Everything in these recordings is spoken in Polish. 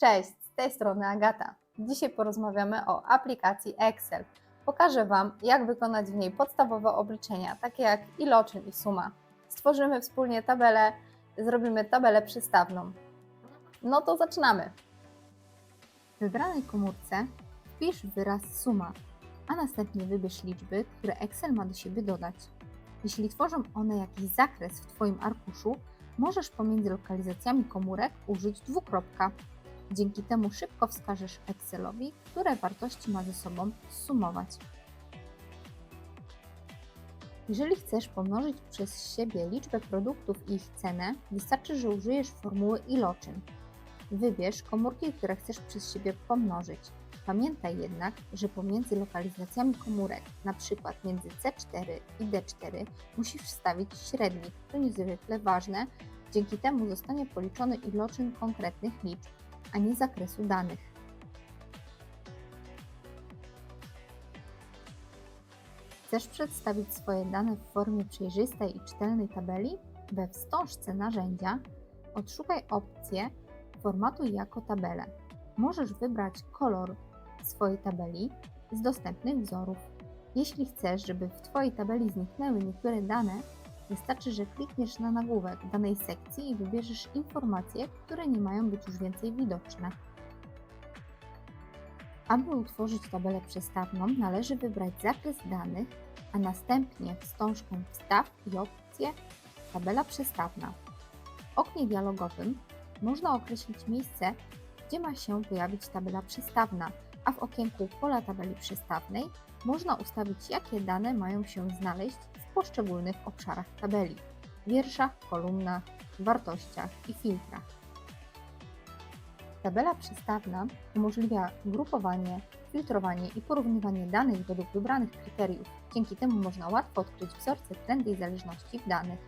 Cześć, z tej strony Agata. Dzisiaj porozmawiamy o aplikacji Excel. Pokażę Wam, jak wykonać w niej podstawowe obliczenia, takie jak iloczyn i suma. Stworzymy wspólnie tabelę, zrobimy tabelę przystawną. No to zaczynamy. W wybranej komórce wpisz wyraz suma, a następnie wybierz liczby, które Excel ma do siebie dodać. Jeśli tworzą one jakiś zakres w Twoim arkuszu, możesz pomiędzy lokalizacjami komórek użyć dwukropka. Dzięki temu szybko wskażesz Excelowi, które wartości ma ze sobą sumować. Jeżeli chcesz pomnożyć przez siebie liczbę produktów i ich cenę, wystarczy, że użyjesz formuły iloczyn. Wybierz komórki, które chcesz przez siebie pomnożyć. Pamiętaj jednak, że pomiędzy lokalizacjami komórek, np. między C4 i D4, musisz wstawić średnik. To niezwykle ważne, dzięki temu zostanie policzony iloczyn konkretnych liczb, a nie zakresu danych. Chcesz przedstawić swoje dane w formie przejrzystej i czytelnej tabeli? We wstążce narzędzia odszukaj opcję Formatuj jako tabelę. Możesz wybrać kolor swojej tabeli z dostępnych wzorów. Jeśli chcesz, żeby w Twojej tabeli zniknęły niektóre dane, wystarczy, że klikniesz na nagłówek danej sekcji i wybierzesz informacje, które nie mają być już więcej widoczne. Aby utworzyć tabelę przestawną, należy wybrać zakres danych, a następnie wstążkę Wstaw i opcję Tabela przestawna. W oknie dialogowym można określić miejsce, gdzie ma się pojawić tabela przestawna, a w okienku pola tabeli przestawnej można ustawić, jakie dane mają się znaleźć w poszczególnych obszarach tabeli wierszach, kolumnach, wartościach i filtrach. Tabela przestawna umożliwia grupowanie, filtrowanie i porównywanie danych według wybranych kryteriów. Dzięki temu można łatwo odkryć wzorce, trendy i zależności w danych.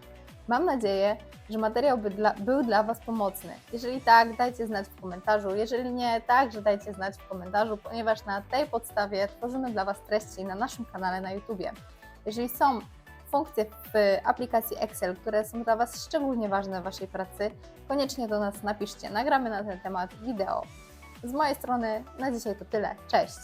Mam nadzieję, że materiał by dla, był dla Was pomocny. Jeżeli tak, dajcie znać w komentarzu. Jeżeli nie, także dajcie znać w komentarzu, ponieważ na tej podstawie tworzymy dla Was treści na naszym kanale na YouTube. Jeżeli są funkcje w aplikacji Excel, które są dla Was szczególnie ważne w Waszej pracy, koniecznie do nas napiszcie. Nagramy na ten temat wideo. Z mojej strony na dzisiaj to tyle. Cześć!